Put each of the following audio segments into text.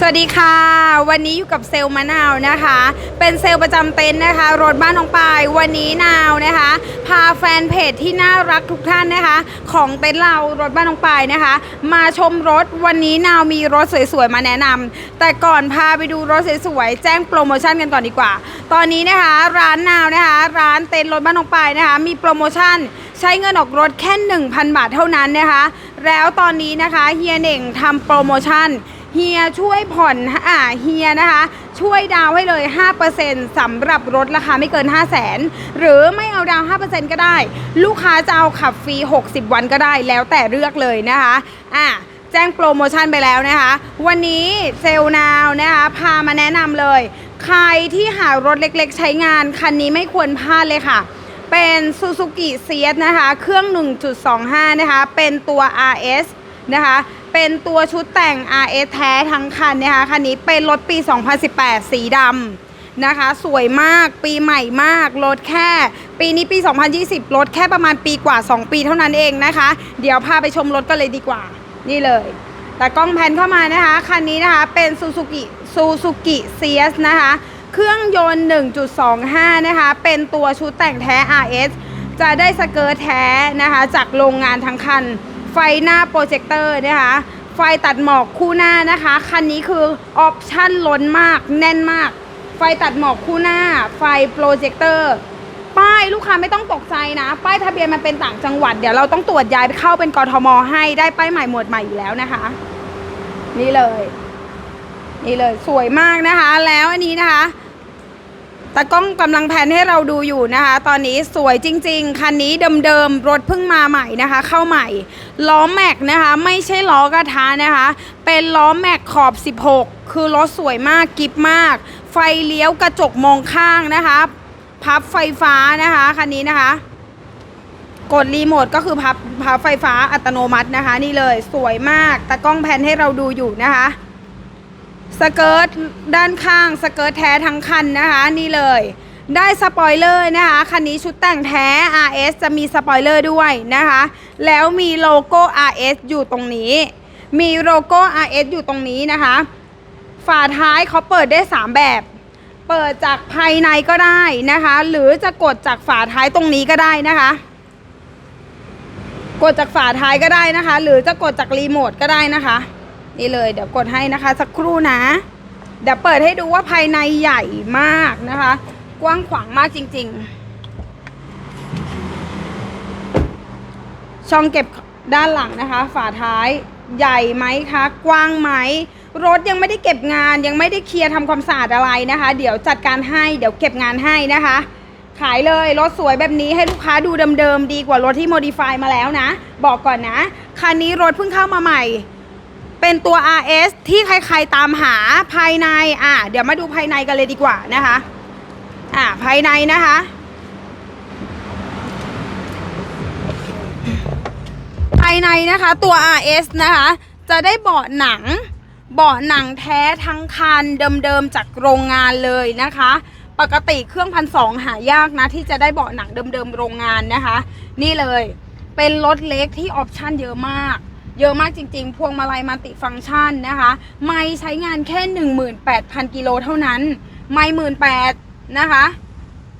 สวัสดีค่ะ วันนี้อยู่กับเซลมะนาวนะคะ เป็นเซลประจำเต็นท์นะคะ รถบ้านน้องปายวันนี้นาวนะคะ พาแฟนเพจที่น่ารักทุกท่านนะคะ ของเต็นท์เรารถบ้านน้องปายนะคะ มาชมรถวันนี้นาวมีรถสวยๆมาแนะนำแต่ก่อนพาไปดูรถสวยๆแจ้งโปรโมชั่นกันก่อนดีกว่า ตอนนี้นะคะ ร้านนาวนะคะ ร้านเต็นท์รถบ้านน้องปายนะคะ มีโปรโมชั่น ใช้เงินออกรถแค่ 1,000 บาทเท่านั้นนะคะ แล้วตอนนี้นะคะเฮียเน่งทำโปรโมชั่น เฮียช่วยผ่อนอ่าเฮียนะคะ ช่วยดาวให้เลย 5%สำหรับรถราคาไม่เกิน 5 0 0 0 0นหรือไม่เอาดาวน์5%ก็ได้ ลูกค้าจะเอาขับฟรี 60 วันก็ได้แล้วแต่เลือกเลยนะคะอะแจ้งโปรโมชั่นไปแล้วนะคะ วันนี้เซลนาวนะคะพามาแนะนำเลย ใครที่หารถเล็กๆ ใช้งานคันนี้ไม่ควรพลาดเลยค่ะเป็น Suzuki c ี s นะคะ เครื่อง 1.25 นะคะ เป็นตัว RS นะคะ เป็นตัวชุดแต่ง RS แท้ทั้งคันนะคะ คันนี้เป็นรถปี 2018 สีดำนะคะ สวยมาก ปีใหม่มาก รถแค่ ปีนี้ปี 2020 รถแค่ประมาณปีกว่า 2 ปีเท่านั้นเองนะคะ เดี๋ยวพาไปชมรถกันเลยดีกว่า นี่เลย แต่กล้องแพนเข้ามานะคะ คันนี้นะคะ เป็น Suzuki Suzuki CS นะคะ เครื่องยนต์ 1.25 นะคะ เป็นตัวชุดแต่งแท้ RS จะได้สเกิร์ตแท้นะคะ จากโรงงานทั้งคัน ไฟหน้าโปรเจคเตอร์นะคะ ไฟตัดหมอกคู่หน้านะคะ คันนี้คือออปชั่นล้นมากแน่นมาก ไฟตัดหมอกคู่หน้า ไฟโปรเจคเตอร์ป้ายลูกค้าไม่ต้องตกใจนะ ป้ายทะเบียนมันเป็นต่างจังหวัด เดี๋ยวเราต้องตรวจย้ายไปเข้าเป็นกทมให้ได้ป้ายใหม่หมวดใหม่อยู่แล้วนะคะ นี่เลย นี่เลยสวยมากนะคะ แล้วอันนี้นะคะ ตากล้องกำลังแพนให้เราดูอยู่นะคะ ตอนนี้สวยจริง ๆ คันนี้เดิมๆ รถเพิ่งมาใหม่นะคะ เข้าใหม่ ล้อแม็กนะคะ ไม่ใช่ล้อกระทะนะคะ เป็นล้อแม็กขอบ 16 คือรถสวยมากกิฟมาก ไฟเลี้ยวกระจกมองข้างนะคะ พับไฟฟ้านะคะ คันนี้นะคะ กดรีโมทก็คือพับพับไฟฟ้าอัตโนมัตินะคะ นี่เลยสวยมากตากล้องแพนให้เราดูอยู่นะคะ สเกิร์ตด้านข้างสเกิร์ตแท้ทั้งคันนะคะนี่เลย ได้สปอยเลอร์นะคะคันนี้ชุดแต่งแท้ RS จะมีสปอยเลอร์ด้วยนะคะ แล้วมีโลโก้ RS อยู่ตรงนี้ มีโลโก้ RS อยู่ตรงนี้นะคะ ฝาท้ายเขาเปิดได้ 3 แบบ เปิดจากภายในก็ได้นะคะ หรือจะกดจากฝาท้ายตรงนี้ก็ได้นะคะ กดจากฝาท้ายก็ได้นะคะ หรือจะกดจากรีโมทก็ได้นะคะ นี่เลยเดี๋ยวกดให้นะคะสักครู่นะ เดี๋ยวเปิดให้ดูว่าภายในใหญ่มากนะคะ กว้างขวางมากจริง ๆ ช่องเก็บด้านหลังนะคะ ฝาท้ายใหญ่ไหมคะ กว้างไหมรถยังไม่ได้เก็บงานยังไม่ได้เคลียร์ทำความสะอาดอะไรนะคะ เดี๋ยวจัดการให้เดี๋ยวเก็บงานให้นะคะ ขายเลยรถสวยแบบนี้ให้ลูกค้าดูเดิมๆดีกว่ารถที่โมดิฟายมาแล้วนะ บอกก่อนนะ คันนี้รถเพิ่งเข้ามาใหม่ เป็นตัว RS ที่ใครๆตามหาภายในอะเดี๋ยวมาดูภายในกันเลยดีกว่านะคะอะภายในนะคะ ภายในนะคะตัว RS นะคะ จะได้เบาะหนังเบาะหนังแท้ทั้งคันเดิมๆจากโรงงานเลยนะคะ ปกติเครื่องพันสองหายากนะ ที่จะได้เบาะหนังเดิมๆโรงงานนะคะ นี่เลยเป็นรถเล็กที่ออปชั่นเยอะมาก เยอะมากจริงๆ พวงมาลัยมัลติฟังก์ชันนะคะ ไม่ใช้งานแค่ 18,000 กิโลเท่านั้น ไม่หมื่นแปดนะคะ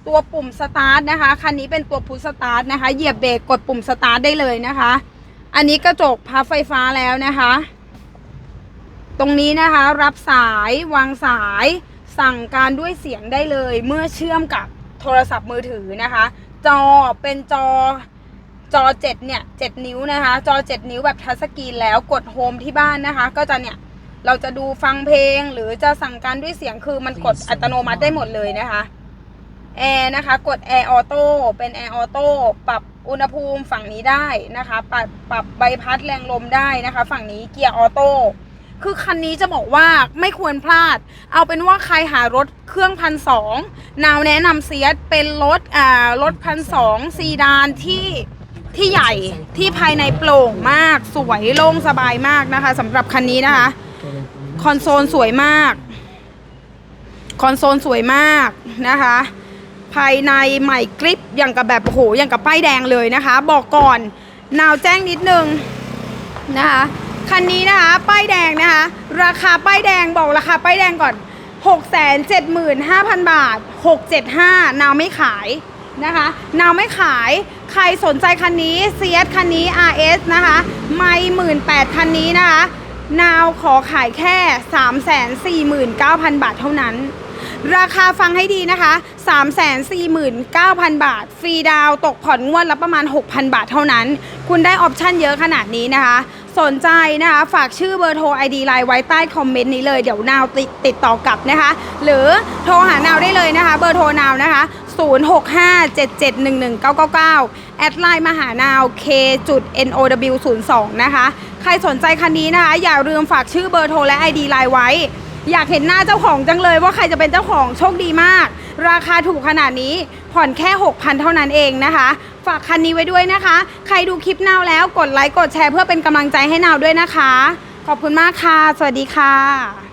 ตัวปุ่มสตาร์ทนะคะ คันนี้เป็นตัวพุชสตาร์ทนะคะ เหยียบเบรกกดปุ่มสตาร์ทได้เลยนะคะ อันนี้กระจกพับไฟฟ้าแล้วนะคะ ตรงนี้นะคะรับสายวางสายสั่งการด้วยเสียงได้เลย เมื่อเชื่อมกับโทรศัพท์มือถือนะคะ จอเป็นจอ จอ 7 เนี่ย 7 นิ้วนะคะ จอ 7 นิ้วแบบทัชสกรีนแล้วกดโฮมที่บ้านนะคะ ก็จะเนี่ย เราจะดูฟังเพลงหรือจะสั่งการด้วยเสียงคือมันกดอัตโนมัติได้หมดเลยนะคะแอร์นะคะ กดแอร์ออโต้เป็นแอร์ออโต้ปรับอุณหภูมิฝั่งนี้ได้นะคะ ปรับปรับใบพัดแรงลมได้นะคะ ฝั่งนี้เกียร์ออโต้คือคันนี้จะบอกว่าไม่ควรพลาด เอาเป็นว่าใครหารถเครื่องพันสองนาวแนะนำเซียสเป็นรถอ่ารถพันสองซีดานที่ ที่ใหญ่ที่ภายในโปร่งมาก สวยโล่งสบายมากนะคะสำหรับคันนี้นะคะ คอนโซลสวยมาก คอนโซลสวยมากนะคะ ภายในใหม่กริปอย่างกับแบบโอ้โหอย่างกับป้ายแดงเลยนะคะ บอกก่อนนาวแจ้งนิดนึงนะคะคันนี้นะคะป้ายแดงนะคะ ราคาป้ายแดงบอกราคาป้ายแดงก่อน 675,000 บาท 675นาวไม่ขายนะคะนาวไม่ขาย ใครสนใจคันนี้เซียคันนี้ RS นะคะ ไม่หมื่นแปดคันนี้นะคะ นาวขอขายแค่ 349,000 บาทเท่านั้น ราคาฟังให้ดีนะคะ 349,000 บาท ฟรีดาวตกผ่อนงวดละประมาณ 6,000 บาทเท่านั้น คุณได้ออปชั่นเยอะขนาดนี้นะคะสนใจนะคะฝากชื่อเบอร์โทร ID ไลน์ไว้ใต้คอมเมนต์นี้เลยเดี๋ยวนาวติดติดต่อกลับนะคะ หรือโทรหานาวได้เลยนะคะ เบอร์โทรนาวนะคะ 0657711999 แอดไลน์มหานาว k n o w 0 2นะคะ ใครสนใจคันนี้นะคะ อย่าลืมฝากชื่อเบอร์โทรและ ID ไลน์ไว้ อยากเห็นหน้าเจ้าของจังเลยว่าใครจะเป็นเจ้าของโชคดีมาก ราคาถูกขนาดนี้ผ่อนแค่ 6,000 เท่านั้นเองนะคะ ฝากคันนี้ไว้ด้วยนะคะ ใครดูคลิปนาวแล้วกดไลค์กดแชร์เพื่อเป็นกำลังใจให้นาวด้วยนะคะ ขอบคุณมากค่ะ สวัสดีค่ะ